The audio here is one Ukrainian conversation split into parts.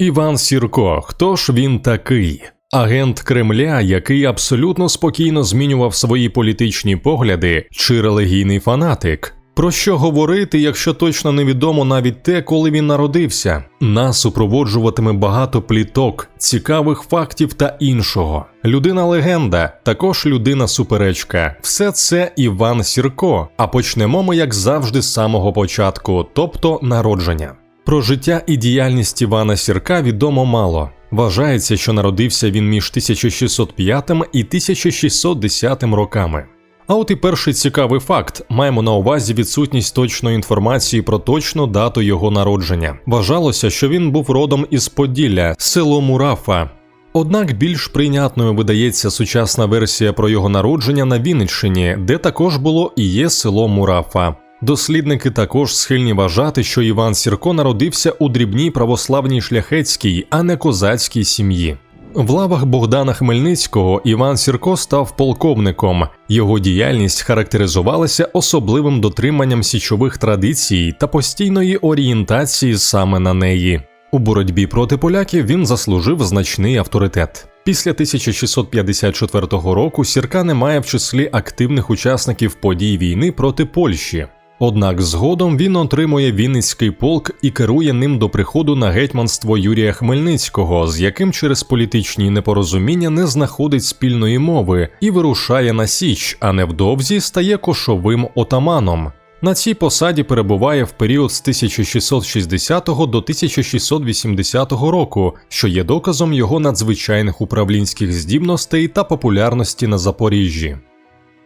Іван Сірко, хто ж він такий? Агент Кремля, який абсолютно спокійно змінював свої політичні погляди, чи релігійний фанатик. Про що говорити, якщо точно невідомо навіть те, коли він народився? Нас супроводжуватиме багато пліток, цікавих фактів та іншого. Людина легенда, також людина суперечка. Все це Іван Сірко. А почнемо ми, як завжди, з самого початку, тобто народження. Про життя і діяльність Івана Сірка відомо мало. Вважається, що народився він між 1605 і 1610 роками. А от і перший цікавий факт: маємо на увазі відсутність точної інформації про точну дату його народження. Вважалося, що він був родом із Поділля, село Мурафа. Однак більш прийнятною видається сучасна версія про його народження на Вінниччині, де також було і є село Мурафа. Дослідники також схильні вважати, що Іван Сірко народився у дрібній православній шляхетській, а не козацькій сім'ї. В лавах Богдана Хмельницького Іван Сірко став полковником. Його діяльність характеризувалася особливим дотриманням січових традицій та постійної орієнтації саме на неї. У боротьбі проти поляків він заслужив значний авторитет. Після 1654 року Сірка немає в числі активних учасників подій війни проти Польщі. Однак згодом він отримує Вінницький полк і керує ним до приходу на гетьманство Юрія Хмельницького, з яким через політичні непорозуміння не знаходить спільної мови і вирушає на Січ, а невдовзі стає кошовим отаманом. На цій посаді перебуває в період з 1660 до 1680 року, що є доказом його надзвичайних управлінських здібностей та популярності на Запоріжжі.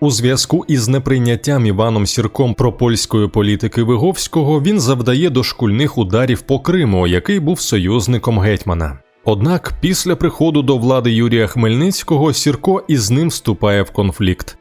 У зв'язку із неприйняттям Іваном Сірком пропольської політики Виговського він завдає дошкульних ударів по Криму, який був союзником гетьмана. Однак після приходу до влади Юрія Хмельницького Сірко із ним вступає в конфлікт.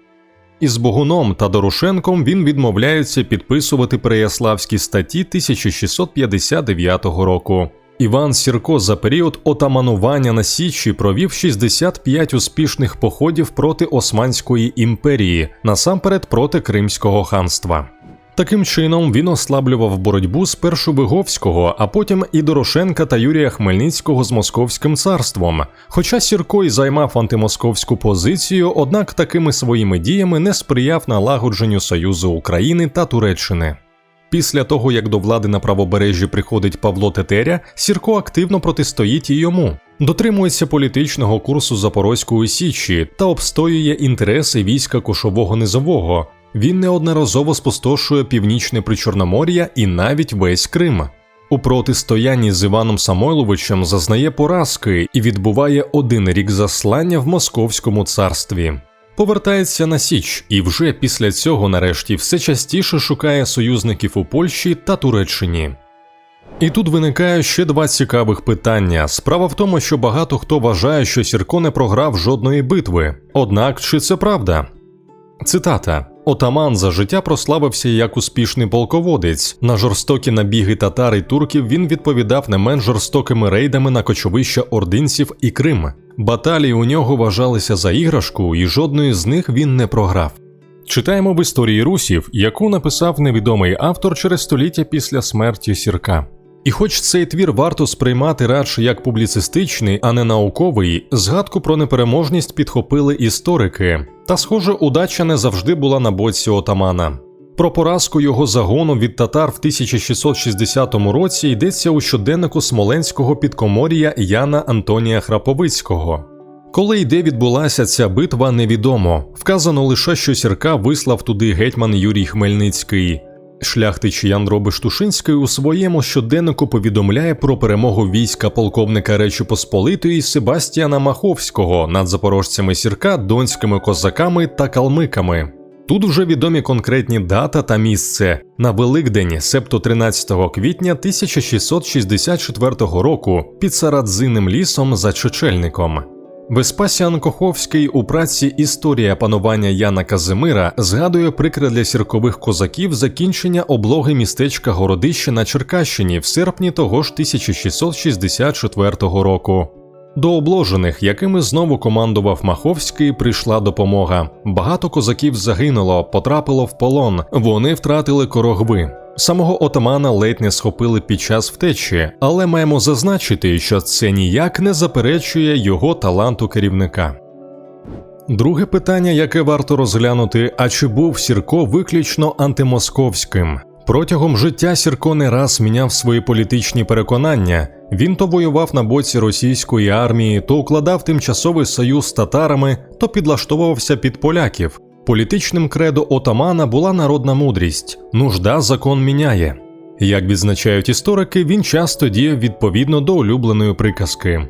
Із Богуном та Дорошенком він відмовляється підписувати Переяславські статті 1659 року. Іван Сірко за період отаманування на Січі провів 65 успішних походів проти Османської імперії, насамперед проти Кримського ханства. Таким чином він ослаблював боротьбу спершу Виговського, а потім і Дорошенка та Юрія Хмельницького з Московським царством. Хоча Сірко й займав антимосковську позицію, однак такими своїми діями не сприяв налагодженню Союзу України та Туреччини. Після того, як до влади на правобережжі приходить Павло Тетеря, Сірко активно протистоїть і йому, дотримується політичного курсу Запорозької Січі та обстоює інтереси війська Кошового Низового. Він неодноразово спустошує північне Причорномор'я і навіть весь Крим. У протистоянні з Іваном Самойловичем зазнає поразки і відбуває один рік заслання в Московському царстві. Повертається на Січ і вже після цього, нарешті, все частіше шукає союзників у Польщі та Туреччині. І тут виникає ще два цікавих питання. Справа в тому, що багато хто вважає, що Сірко не програв жодної битви. Однак чи це правда? Цитата. Отаман за життя прославився як успішний полководець. На жорстокі набіги татар і турків він відповідав не менш жорстокими рейдами на кочовища ординців і Крим. Баталії у нього вважалися за іграшку, і жодної з них він не програв. Читаємо в історії русів, яку написав невідомий автор через століття після смерті Сірка. І хоч цей твір варто сприймати радше як публіцистичний, а не науковий, згадку про непереможність підхопили історики, та, схоже, удача не завжди була на боці отамана. Про поразку його загону від татар в 1660 році йдеться у щоденнику смоленського підкомор'я Яна Антонія Храповицького. Коли і де відбулася ця битва, невідомо. Вказано лише, що сірка вислав туди гетьман Юрій Хмельницький. Шляхтич Ян Робиш-Тушинський у своєму щоденнику повідомляє про перемогу війська полковника Речі Посполитої Себастіана Маховського над запорожцями сірка, донськими козаками та калмиками. Тут вже відомі конкретні дата та місце на Великдень, себто 13 квітня 1664 року, під Сарадзинним лісом за Чечельником. Веспасіан Коховський у праці Історія панування Яна Казимира згадує прикре для сіркових козаків закінчення облоги містечка Городище на Черкащині в серпні того ж 1664 року. До обложених, якими знову командував Маховський, прийшла допомога. Багато козаків загинуло, потрапило в полон. Вони втратили корогви. Самого отамана ледь не схопили під час втечі, але маємо зазначити, що це ніяк не заперечує його таланту керівника. Друге питання, яке варто розглянути: а чи був Сірко виключно антимосковським? Протягом життя Сірко не раз міняв свої політичні переконання. Він то воював на боці російської армії, то укладав тимчасовий союз з татарами, то підлаштовувався під поляків. Політичним кредо отамана була народна мудрість: нужда закон міняє. Як відзначають історики, він часто діяв відповідно до улюбленої приказки.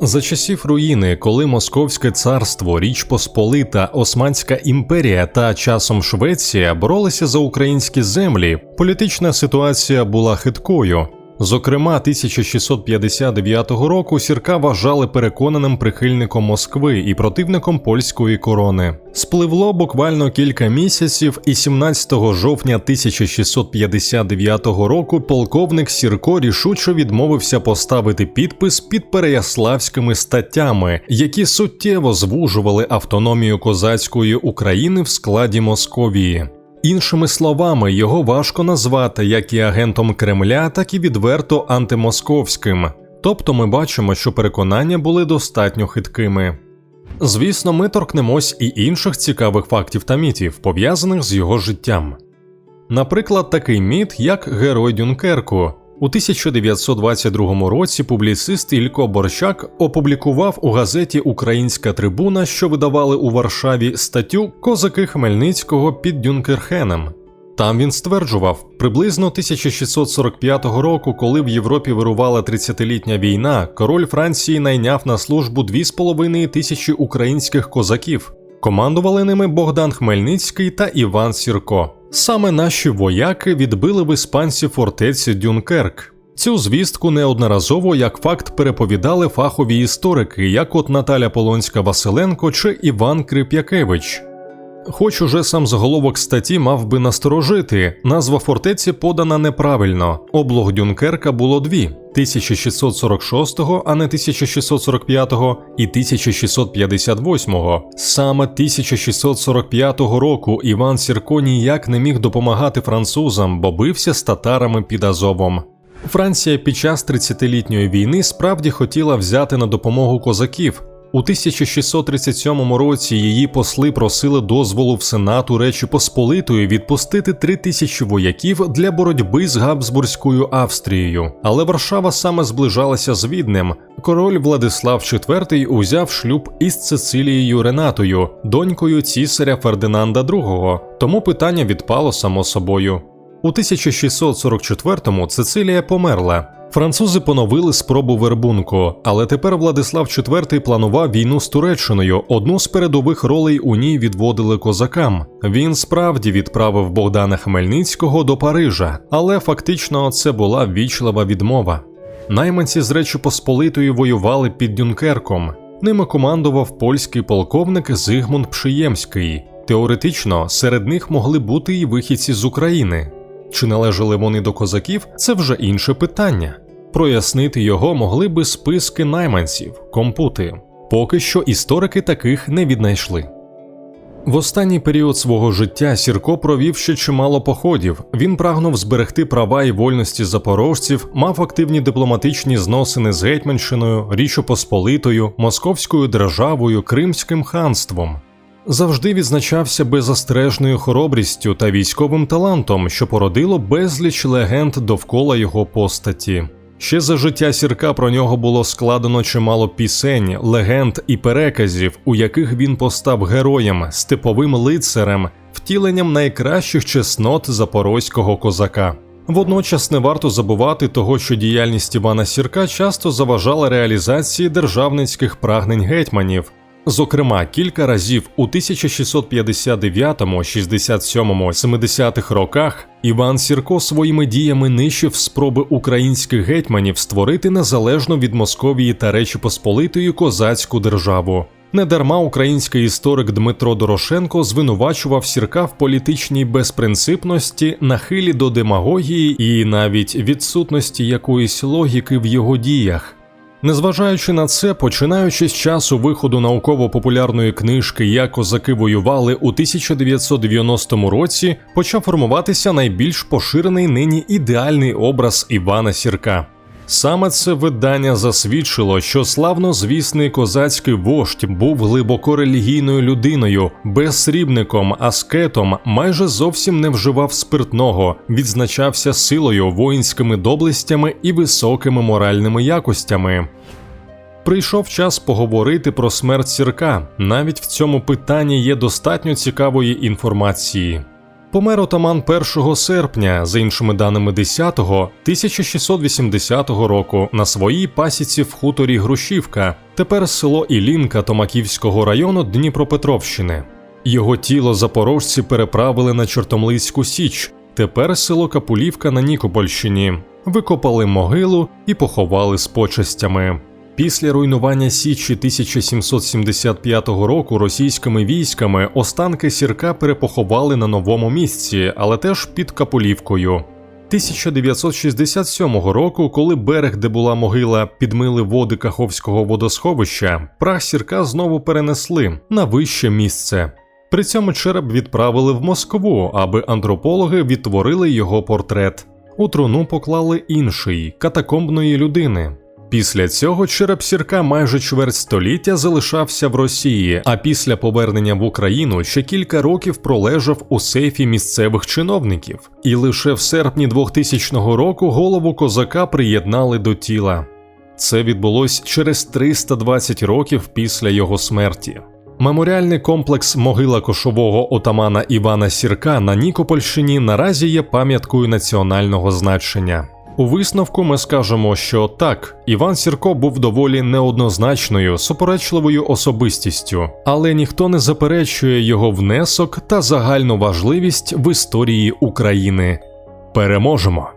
За часів руїни, коли Московське царство, Річ Посполита, Османська імперія та часом Швеція боролися за українські землі, політична ситуація була хиткою. Зокрема, 1659 року Сірка вважали переконаним прихильником Москви і противником польської корони. Спливло буквально кілька місяців, і 17 жовтня 1659 року полковник Сірко рішуче відмовився поставити підпис під переяславськими статтями, які суттєво звужували автономію козацької України в складі Московії. Іншими словами, його важко назвати як і агентом Кремля, так і відверто антимосковським. Тобто ми бачимо, що переконання були достатньо хиткими. Звісно, ми торкнемось і інших цікавих фактів та мітів, пов'язаних з його життям. Наприклад, такий міт, як Герой Дюнкерку. У 1922 році публіцист Ілько Борщак опублікував у газеті Українська трибуна, що видавали у Варшаві статтю Козаки Хмельницького під Дюнкерхеном. Там він стверджував, приблизно 1645 року, коли в Європі вирувала 30-літня війна, король Франції найняв на службу 2,5 тисячі українських козаків. Командували ними Богдан Хмельницький та Іван Сірко. Саме наші вояки відбили в іспанці фортеці Дюнкерк. Цю звістку неодноразово як факт переповідали фахові історики, як от Наталя Полонська Василенко чи Іван Крип'якевич. Хоч уже сам заголовок статті мав би насторожити, назва фортеці подана неправильно. Облог Дюнкерка було дві: 1646, а не 1645 і 1658. Саме 1645 року Іван Сірко ніяк не міг допомагати французам, бо бився з татарами під Азовом. Франція під час 30-літньої війни справді хотіла взяти на допомогу козаків. У 1637 році її посли просили дозволу в Сенату Речі Посполитої відпустити три тисячі вояків для боротьби з Габсбурзькою Австрією, але Варшава саме зближалася з Віднем. Король Владислав IV узяв шлюб із Цицилією Ренатою, донькою цісаря Фердинанда II, тому питання відпало само собою. У 1644-му Цицилія померла. Французи поновили спробу вербунку, але тепер Владислав IV планував війну з Туреччиною. Одну з передових ролей у ній відводили козакам. Він справді відправив Богдана Хмельницького до Парижа, але фактично це була вічлива відмова. Найманці з Речі Посполитої воювали під Дюнкерком. Ними командував польський полковник Зигмунд Пшиємський. Теоретично серед них могли бути і вихідці з України. Чи належали вони до козаків, це вже інше питання. Прояснити його могли би списки найманців, компути. Поки що історики таких не віднайшли. В останній період свого життя Сірко провів ще чимало походів. Він прагнув зберегти права і вольності запорожців, мав активні дипломатичні зносини з Гетьманщиною, Річчю Посполитою, Московською державою, Кримським ханством. Завжди відзначався беззастережною хоробрістю та військовим талантом, що породило безліч легенд довкола його постаті. Ще за життя сірка про нього було складено чимало пісень, легенд і переказів, у яких він постав героєм, степовим лицарем, втіленням найкращих чеснот запорозького козака. Водночас не варто забувати того, що діяльність Івана Сірка часто заважала реалізації державницьких прагнень гетьманів. Зокрема, кілька разів у 1659, 67, 70-х роках Іван Сірко своїми діями нищив спроби українських гетьманів створити незалежну від Московії та Речі Посполитої козацьку державу. Недарма український історик Дмитро Дорошенко звинувачував Сірка в політичній безпринципності, нахилі до демагогії і навіть відсутності якоїсь логіки в його діях. Незважаючи на це, починаючи з часу виходу науково-популярної книжки Як козаки воювали у 1990 році, почав формуватися найбільш поширений нині ідеальний образ Івана Сірка. Саме це видання засвідчило, що славнозвісний козацький вождь був глибоко релігійною людиною, безсрібником, аскетом, майже зовсім не вживав спиртного, відзначався силою, воїнськими доблестями і високими моральними якостями. Прийшов час поговорити про смерть сірка. Навіть в цьому питанні є достатньо цікавої інформації. Помер отаман 1 серпня, за іншими даними 10-го, 1680 року на своїй пасіці в хуторі Грушівка, тепер село Ілінка Томаківського району Дніпропетровщини. Його тіло запорожці переправили на Чортомлицьку Січ, тепер село Капулівка на Нікопольщині, викопали могилу і поховали з почестями. Після руйнування Січі 1775 року російськими військами останки сірка перепоховали на новому місці, але теж під Капулівкою. 1967 року, коли берег, де була могила, підмили води Каховського водосховища, прах сірка знову перенесли на вище місце. При цьому череп відправили в Москву, аби антропологи відтворили його портрет. У труну поклали інший катакомбної людини. Після цього череп сірка майже чверть століття залишався в Росії, а після повернення в Україну ще кілька років пролежав у сейфі місцевих чиновників, і лише в серпні 2000 року голову козака приєднали до тіла. Це відбулось через 320 років після його смерті. Меморіальний комплекс могила кошового отамана Івана Сірка на Нікопольщині наразі є пам'яткою національного значення. У висновку ми скажемо, що так, Іван Сірко був доволі неоднозначною, суперечливою особистістю, але ніхто не заперечує його внесок та загальну важливість в історії України. Переможемо!